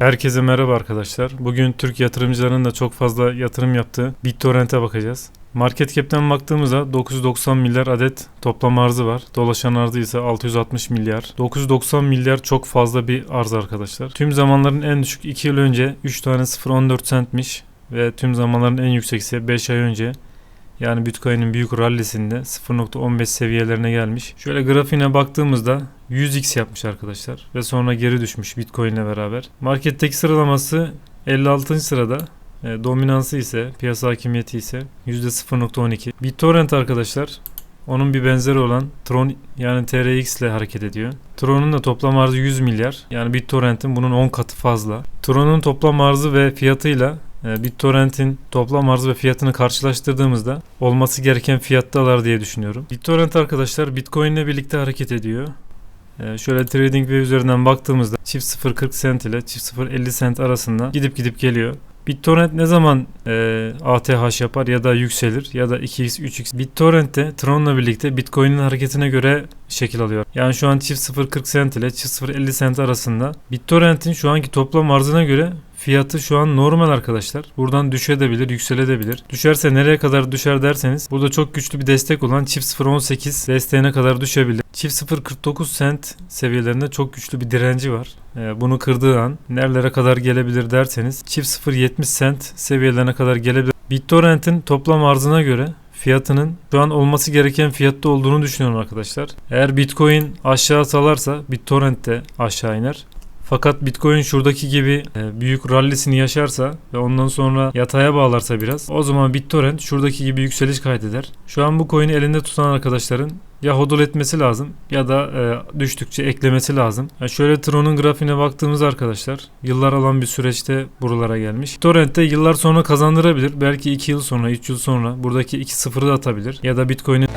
Herkese merhaba arkadaşlar. Bugün Türk yatırımcılarının da çok fazla yatırım yaptığı BitTorrent'e bakacağız. Market cap'ten baktığımızda 990 milyar adet toplam arzı var. Dolaşan arzı ise 660 milyar. 990 milyar çok fazla bir arz arkadaşlar. Tüm zamanların en düşük 2 yıl önce 3 tane 0.14 centmiş ve tüm zamanların en yüksek ise 5 ay önce yani Bitcoin'in büyük rallisinde 0.15 seviyelerine gelmiş. Şöyle grafiğine baktığımızda 100x yapmış arkadaşlar ve sonra geri düşmüş Bitcoin ile beraber. Marketteki sıralaması 56. sırada. E, dominansı ise piyasa hakimiyeti ise %0.12. BitTorrent arkadaşlar onun bir benzeri olan Tron yani TRX ile hareket ediyor. Tron'un da toplam arzı 100 milyar. Yani BitTorrent'in bunun 10 katı fazla. Tron'un toplam arzı ve fiyatıyla BitTorrent'in toplam arzı ve fiyatını karşılaştırdığımızda olması gereken fiyattalar diye düşünüyorum. BitTorrent arkadaşlar Bitcoin ile birlikte hareket ediyor. E, Şöyle TradingView üzerinden baktığımızda çift 0.40 cent ile çift 0.50 cent arasında gidip gidip geliyor. BitTorrent ne zaman e, ATH yapar ya da yükselir ya da 2x 3x BitTorrent de Tron'la birlikte Bitcoin'in hareketine göre şekil alıyor. Yani şu an çift 0.40 cent ile çift 0.50 cent arasında BitTorrent'in şu anki toplam arzına göre fiyatı şu an normal arkadaşlar. Buradan düşebilir, yükselebilir. Düşerse nereye kadar düşer derseniz burada çok güçlü bir destek olan çift 0.18 desteğine kadar düşebilir. Çift 0.49 cent seviyelerinde çok güçlü bir direnci var. Ee, bunu kırdığı an nerelere kadar gelebilir derseniz çift 0.70 cent seviyelerine kadar gelebilir. BitTorrent'in toplam arzına göre fiyatının şu an olması gereken fiyatta olduğunu düşünüyorum arkadaşlar. Eğer Bitcoin aşağı salarsa BitTorrent de aşağı iner. Fakat Bitcoin şuradaki gibi e, büyük rallisini yaşarsa ve ondan sonra yataya bağlarsa biraz o zaman BitTorrent şuradaki gibi yükseliş kaydeder. Şu an bu coin'i elinde tutan arkadaşların ya hodl etmesi lazım ya da e, düştükçe eklemesi lazım. Ya şöyle Tron'un grafiğine baktığımız arkadaşlar yıllar alan bir süreçte buralara gelmiş. Torrent'te yıllar sonra kazandırabilir. Belki 2 yıl sonra 3 yıl sonra buradaki 2 sıfırı da atabilir. Ya da Bitcoin'in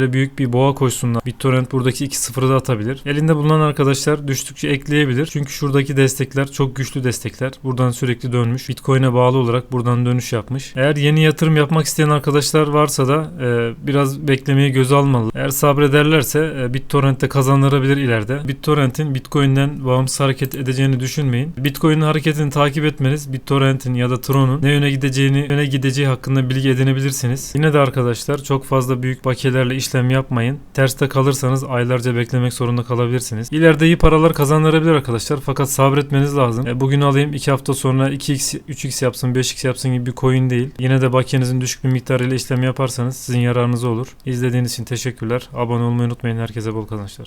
büyük bir boğa koşsunlar. BitTorrent buradaki 2-0'ı da atabilir. Elinde bulunan arkadaşlar düştükçe ekleyebilir. Çünkü şuradaki destekler çok güçlü destekler. Buradan sürekli dönmüş. Bitcoin'e bağlı olarak buradan dönüş yapmış. Eğer yeni yatırım yapmak isteyen arkadaşlar varsa da e, biraz beklemeyi göze almalı. Eğer sabrederlerse e, BitTorrent'te kazandırabilir ileride. BitTorrent'in Bitcoin'den bağımsız hareket edeceğini düşünmeyin. Bitcoin'in hareketini takip etmeniz BitTorrent'in ya da Tron'un ne yöne gideceğini, yöne gideceği hakkında bilgi edinebilirsiniz. Yine de arkadaşlar çok fazla büyük bakiyelerle işlem yapmayın. Terste kalırsanız aylarca beklemek zorunda kalabilirsiniz. İleride iyi paralar kazandırabilir arkadaşlar fakat sabretmeniz lazım. E, bugün alayım 2 hafta sonra 2x 3x yapsın 5x yapsın gibi bir coin değil. Yine de bakiyenizin düşük bir miktarıyla işlem yaparsanız sizin yararınıza olur. İzlediğiniz için teşekkürler. Abone olmayı unutmayın. Herkese bol kazançlar.